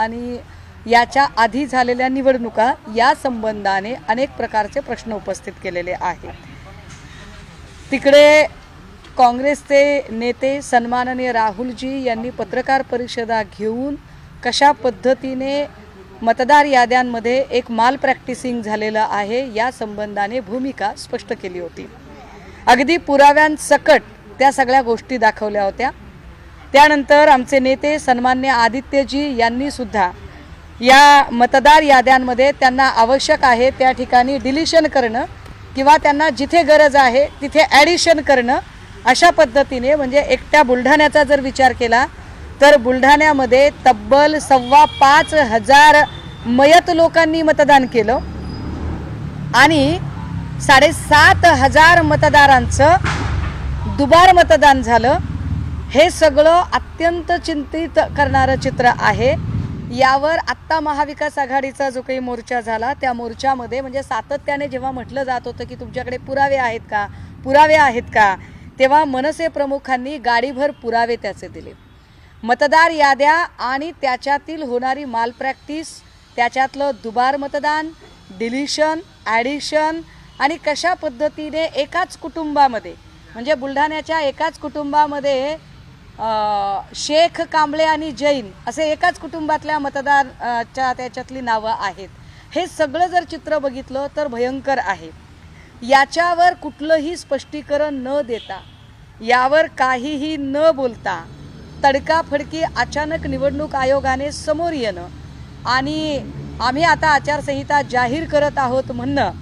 आणि याच्या आधी झालेल्या निवडणुका या संबंधाने अनेक प्रकारचे प्रश्न उपस्थित केलेले आहेत तिकडे काँग्रेसचे नेते सन्माननीय राहुलजी यांनी पत्रकार परिषदा घेऊन कशा पद्धतीने मतदार याद्यांमध्ये एक माल प्रॅक्टिसिंग झालेलं आहे या संबंधाने भूमिका स्पष्ट केली होती. अगदी पुराव्यांसकट त्या सगळ्या गोष्टी दाखवल्या होत्या. त्यानंतर आमचे नेते सन्मान्य आदित्यजी यांनीसुद्धा या मतदार याद्यांमध्ये त्यांना आवश्यक आहे त्या ठिकाणी डिलिशन करणं किंवा त्यांना जिथे गरज आहे तिथे ॲडिशन करणं अशा पद्धतीने म्हणजे एकट्या बुलढाण्याचा जर विचार केला तर बुलढाण्यामध्ये तब्बल सव्वा पाच हजार मयत लोकांनी मतदान केलं आणि साडेसात हजार मतदारांचं दुबार मतदान झालं. हे सगळं अत्यंत चिंतित करणारं चित्र आहे. यावर आत्ता महाविकास आघाडीचा जो काही मोर्चा झाला त्या मोर्चामध्ये म्हणजे सातत्याने जेव्हा म्हटलं जात होतं की तुमच्याकडे पुरावे आहेत का पुरावे आहेत का तेव्हा मनसे प्रमुखांनी गाडीभर पुरावे त्याचे दिले. मतदार याद्या आणि त्याच्यातील होणारी माल प्रॅक्टिस त्याच्यातलं दुबार मतदान डिलिशन ॲडिशन आणि कशा पद्धतीने एकाच कुटुंबामध्ये म्हणजे बुलढाण्याच्या एकाच कुटुंबामध्ये शेख कांबळे आणि जैन असे एकाच कुटुंबातल्या मतदारच्या त्याच्यातली नावं आहेत. हे सगळं जर चित्र बघितलं तर भयंकर आहे. याच्यावर कुठलंही स्पष्टीकरण न देता यावर काहीही न बोलता तडकाफडकी अचानक निवडणूक आयोगाने समोर येणं आणि आम्ही आता आचारसंहिता जाहीर करत आहोत म्हणणं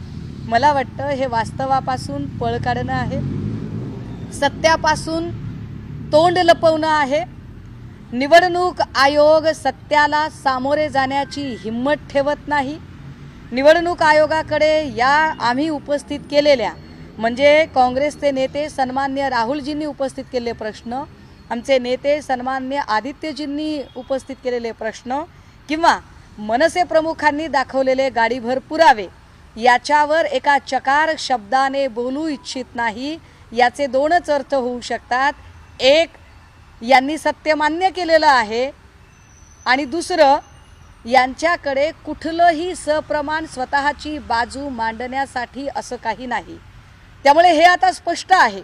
मला वाटतं हे वास्तवापासून पळ काढणं आहे. सत्यापासून तोंड लपवणं आहे. निवडणूक आयोग सत्याला सामोरे जाण्याची हिंमत ठेवत नाही. निवडणूक आयोगाकडे या आम्ही उपस्थित केलेल्या म्हणजे काँग्रेसचे नेते सन्मान्य राहुलजींनी उपस्थित केलेले प्रश्न आमचे नेते सन्मान्य आदित्यजींनी उपस्थित केलेले प्रश्न किंवा मनसे प्रमुखांनी दाखवलेले गाडीभर पुरावे याच्यावर एका चकार शब्दाने बोलू इच्छित नाही याचे दोनच अर्थ होऊ शकतात. एक यांनी सत्य मान्य केलेलं आहे. आणि दुसरं यांच्याकडे कुठलंही सप्रमाण स्वतःची बाजू मांडण्यासाठी असं काही नाही. त्यामुळे हे आता स्पष्ट आहे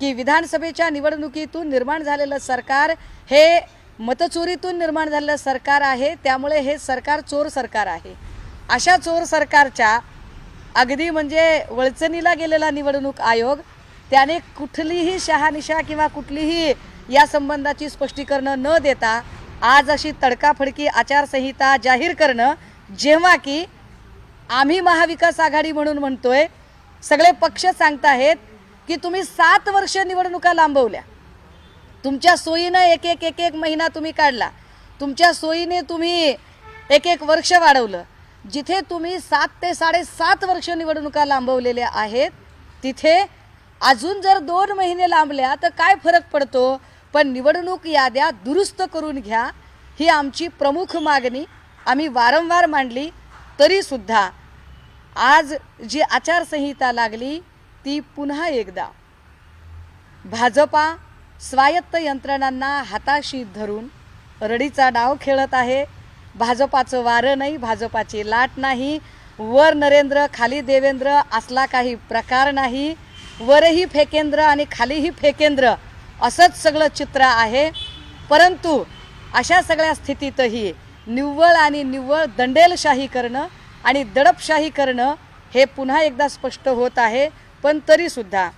की विधानसभेच्या निवडणुकीतून निर्माण झालेलं सरकार हे मतचोरीतून निर्माण झालेलं सरकार आहे. त्यामुळे हे सरकार चोर सरकार आहे. अशा चोर सरकारच्या अगदी म्हणजे वळचणीला गेलेला निवडणूक आयोग त्याने कुठलीही शहानिशा किंवा कुठलीही या संबंधाची स्पष्टीकरणं न देता आज अशी तडकाफडकी आचारसंहिता जाहीर करणं जेव्हा की आम्ही महाविकास आघाडी म्हणून म्हणतोय सगळे पक्ष सांगताहेत की तुम्ही सात वर्ष निवडणुका लांबवल्या. तुमच्या सोयीनं एक एक एक एक महिना तुम्ही काढला. तुमच्या सोयीने तुम्ही एक एक वर्ष वाढवलं. जिथे तुम्ही सात ते साडेसात वर्ष निवडणुका लांबवलेल्या आहेत तिथे अजून जर दोन महिने लांबल्या तर काय फरक पडतो? पण निवडणूक याद्या दुरुस्त करून घ्या. ही आमची प्रमुख मागणी. आम्ही वारंवार मांडली तरीसुद्धा. आज जी आचारसंहिता लागली ती पुन्हा एकदा. भाजपा स्वायत्त यंत्रणांना हाताशी धरून रडीचा डाव खेळत आहे. भाजपाचं वारं नाही भाजपाची लाट नाही. वर नरेंद्र खाली देवेंद्र असला काही प्रकार नाही. वरही फेकेंद्र आणि खालीही फेकेंद्र असंच सगळं चित्र आहे. परंतु अशा सगळ्या स्थितीतही निव्वळ आणि निव्वळ दंडेलशाही करणं आणि दडपशाही करणं हे पुन्हा एकदा स्पष्ट होत आहे. पण तरीसुद्धा